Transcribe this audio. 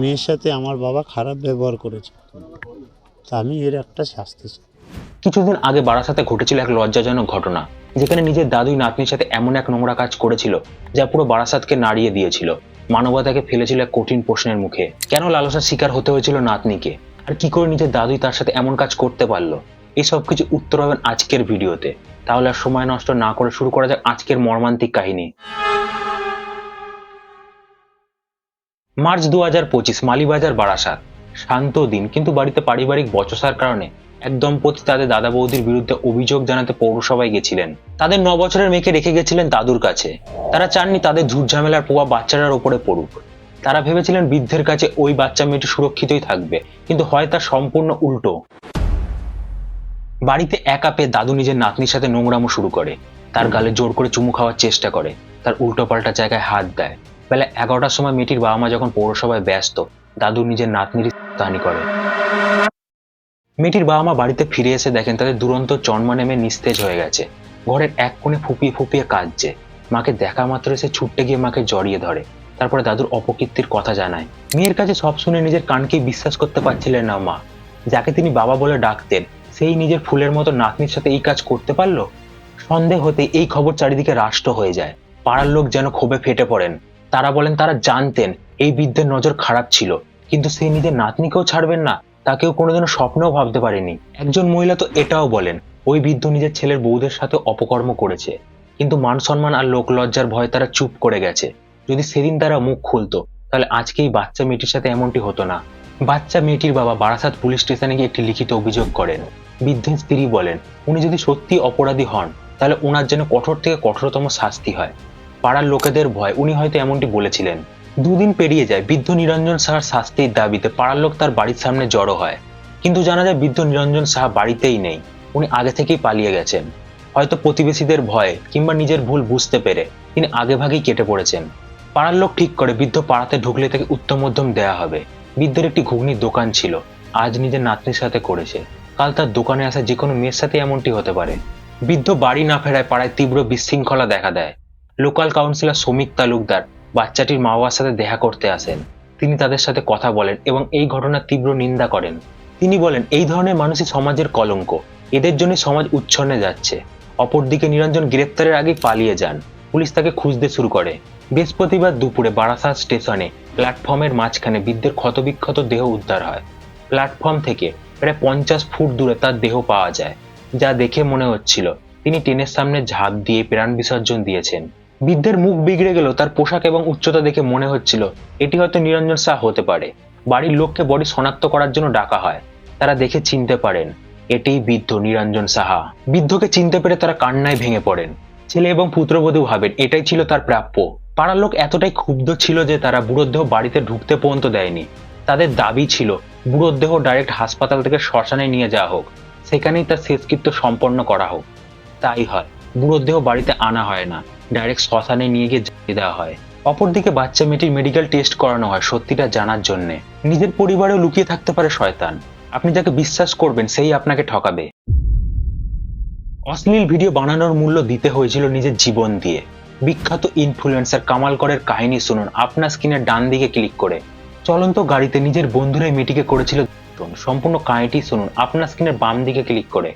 মেয়ের সাথে আমার বাবা খারাপ ব্যবহার করেছে। তা আমি এর একটা শাস্তি চাই। কিছুদিন আগে বারাসাতে ঘটেছিল এক লজ্জাজনক ঘটনা, যেখানে নিজের দাদুই নাতনির সাথে এমন এক নোংরা কাজ করেছিল, যা পুরো বারাসাতকে নাড়িয়ে দিয়েছিল। মানবতাকে ফেলেছিল এক কঠিন প্রশ্নের মুখে। কেন লালসার শিকার হতে হয়েছিল নাতনিকে? আর কি করে নিজের দাদুই তার সাথে এমন কাজ করতে পারল? এই সব কিছু উত্তর হবেন আজকের ভিডিওতে। তাহলে আর সময় নষ্ট না করে শুরু করা যাক আজকের মর্মান্তিক কাহিনী। মার্চ দু হাজার পঁচিশ, মালিবাজার, বারাসাত। শান্ত দিন, কিন্তু বাড়িতে পারিবারিক বচসার কারণে এক দম্পতি তাদের দাদা বৌদির বিরুদ্ধে অভিযোগ জানাতে পৌরসভায় গেছিলেন। তাদের ন বছরের মেয়েকে রেখে গেছিলেন দাদুর কাছে। তারা চাননি তাদের ঝুট ঝামেলার প্রভাব বাচ্চাটার ওপরে পড়ুক। তারা ভেবেছিলেন বৃদ্ধের কাছে ওই বাচ্চা মেয়েটি সুরক্ষিতই থাকবে, কিন্তু হয় তার সম্পূর্ণ উল্টো। বাড়িতে একা পেয়ে দাদু নিজের নাতনির সাথে নোংরামো শুরু করে। তার গালে জোর করে চুমু খাওয়ার চেষ্টা করে। তার উল্টোপাল্টা জায়গায় হাত দেয়। বেলা এগারোটার সময় মেয়েটির বাবা মা যখন পৌরসভায় ব্যস্ত, দাদু নিজের নাতনির তাহানি করে। মেয়েটির বাবা মা বাড়িতে ফিরে এসে দেখেন তাদের দুরন্ত জন্মা নেমে নিস্তেজ হয়ে গেছে। ঘরের এক কোণে ফুপিয়ে ফুপিয়ে কাঁদছে। মাকে দেখা মাত্র সে ছুটতে গিয়ে মাকে জড়িয়ে ধরে। তারপরে দাদুর অপকীর্তির কথা জানায়। মেয়ের কাছে সব শুনে নিজের কানকেই বিশ্বাস করতে পারছিলেন না মা। যাকে তিনি বাবা বলে ডাকতেন, সেই নিজের ফুলের মতো নাতনির সাথে এই কাজ করতে পারল? সন্দেহ হতে এই খবর চারিদিকে রাষ্ট্র হয়ে যায়। পাড়ার লোক যেন ক্ষোভে ফেটে পড়েন। তারা বলেন তারা জানতেন, এই বৃদ্ধের নজর খারাপ ছিল। কিন্তু সে নিজের নাতনিকেও ছাড়বেন না, তাকেও কোনোদিনও স্বপ্নেও ভাবতে পারেনি একজন মহিলা তো এটাও বলেন, ওই বৃদ্ধ নিজের ছেলের বউদের সাথে অপকর্ম করেছে। কিন্তু মান সম্মান আর লোক লজ্জার ভয়ে তারা চুপ করে গেছে। যদি সেদিন তারা মুখ খুলতো, তাহলে আজকেই বাচ্চা মেয়েটির সাথে এমনটি হতো না। বাচ্চা মেয়েটির বাবা বারাসাত পুলিশ স্টেশনে গিয়ে একটি লিখিত অভিযোগ করেন। বৃদ্ধের স্ত্রী বলেন, উনি যদি সত্যি অপরাধী হন, তাহলে ওনার যেন কঠোর থেকে কঠোরতম শাস্তি হয়। পাড়ার লোকেদের ভয়। উনি হয়তো এমনটি বলেছিলেন। দুদিন পেরিয়ে যায়, বৃদ্ধ নিরঞ্জন সাহার শাস্তির দাবিতে পাড়ার লোক তার বাড়ির সামনে জড়ো হয়। কিন্তু জানা যায়, বৃদ্ধ নিরঞ্জন সাহা বাড়িতেই নেই। উনি আগে থেকেই পালিয়ে গেছেন। হয়তো প্রতিবেশীদের ভয়ে কিংবা নিজের ভুল বুঝতে পেরে তিনি আগেভাগেই কেটে পড়েছেন। পাড়ার লোক ঠিক করে বৃদ্ধ পাড়াতে ঢুকলে তাকে উত্তম মধ্যম দেয়া হবে। বৃদ্ধের একটি ঘুগনির দোকান ছিল। আজ নিজের নাতনির সাথে করেছে। কাল তার দোকানে আসা যে কোনো মেয়ের সাথে এমনটি হতে পারে। বৃদ্ধ বাড়ি না ফেরায় পাড়ায় তীব্র বিশৃঙ্খলা দেখা দেয়। লোকাল কাউন্সিলর শ্রমিক তালুকদার বাচ্চাটির মা বাবার সাথে দেখা করতে আসেন। তিনি তাদের সাথে কথা বলেন এবং এই ঘটনার তীব্র নিন্দা করেন। তিনি বলেন, এই ধরনের মানুষই সমাজের কলঙ্ক। এদের জন্য সমাজ উচ্ছন্নে যাচ্ছে। অপরদিকে নিরঞ্জন গ্রেপ্তারের আগেই পালিয়ে যান। পুলিশ তাকে খুঁজতে শুরু করে। বৃহস্পতিবার দুপুরে বারাসাত স্টেশনে প্ল্যাটফর্মের মাঝখানে বৃদ্ধের ক্ষতবিক্ষত দেহ উদ্ধার হয়। প্ল্যাটফর্ম থেকে প্রায় পঞ্চাশ ফুট দূরে তার দেহ পাওয়া যায়, যা দেখে মনে হচ্ছিল তিনি ট্রেনের সামনে ঝাঁপ দিয়ে প্রাণ বিসর্জন দিয়েছেন। বৃদ্ধের মুখ বিগড়ে গেল, তার পোশাক এবং উচ্চতা দেখে মনে হচ্ছিল, এটি হয়তো নিরঞ্জন শাহ হতে পারে। বাড়ির লোককে বডি শনাক্ত করার জন্য ডাকা হয়। তারা দেখে চিনতে পারেন, এটিই বৃদ্ধ নিরঞ্জন সাহা বৃদ্ধকে চিনতে পেরে তারা কান্নায় ভেঙে পড়েন। ছেলে এবং পুত্রবধূ ভাবেন, এটাই ছিল তার প্রাপ্য। পাড়ার লোক এতটাই ক্ষুব্ধ ছিল যে তারা বুড়োর দেহ বাড়িতে ঢুকতে পর্যন্ত দেয়নি। তাদের দাবি ছিল বুড়োর দেহ ডাইরেক্ট হাসপাতাল থেকে শ্মশানে নিয়ে যাওয়া হোক। সেখানেই তার শেষকৃত্য সম্পন্ন করা হোক। তাই হয়। বুড়োর দেহ বাড়িতে আনা হয় না। ডাইরেক্ট শ্মশানে নিয়ে গিয়ে জ্বালিয়ে দেওয়া হয়। অপরদিকে বাচ্চা মেয়েটির মেডিকেল টেস্ট করানো হয় সত্যিটা জানার জন্য। নিজের পরিবারেও লুকিয়ে থাকতে পারে শয়তান। আপনি যাকে বিশ্বাস করবেন, সেই আপনাকে ঠকাবে। অশ্লীল ভিডিও বানানোর মূল্য দিতে হয়েছিল নিজের জীবন দিয়ে। বিখ্যাত ইনফ্লুয়েন্সার কামাল করের কাহিনী শুনুন। আপনার স্ক্রিনের ডান দিকে ক্লিক করে। চলন্ত গাড়িতে নিজের বন্ধুরাই মেয়েটিকে করেছিল সম্পূর্ণ কাহিনীটি শুনুন। আপনার স্ক্রিনের বাম দিকে ক্লিক করে।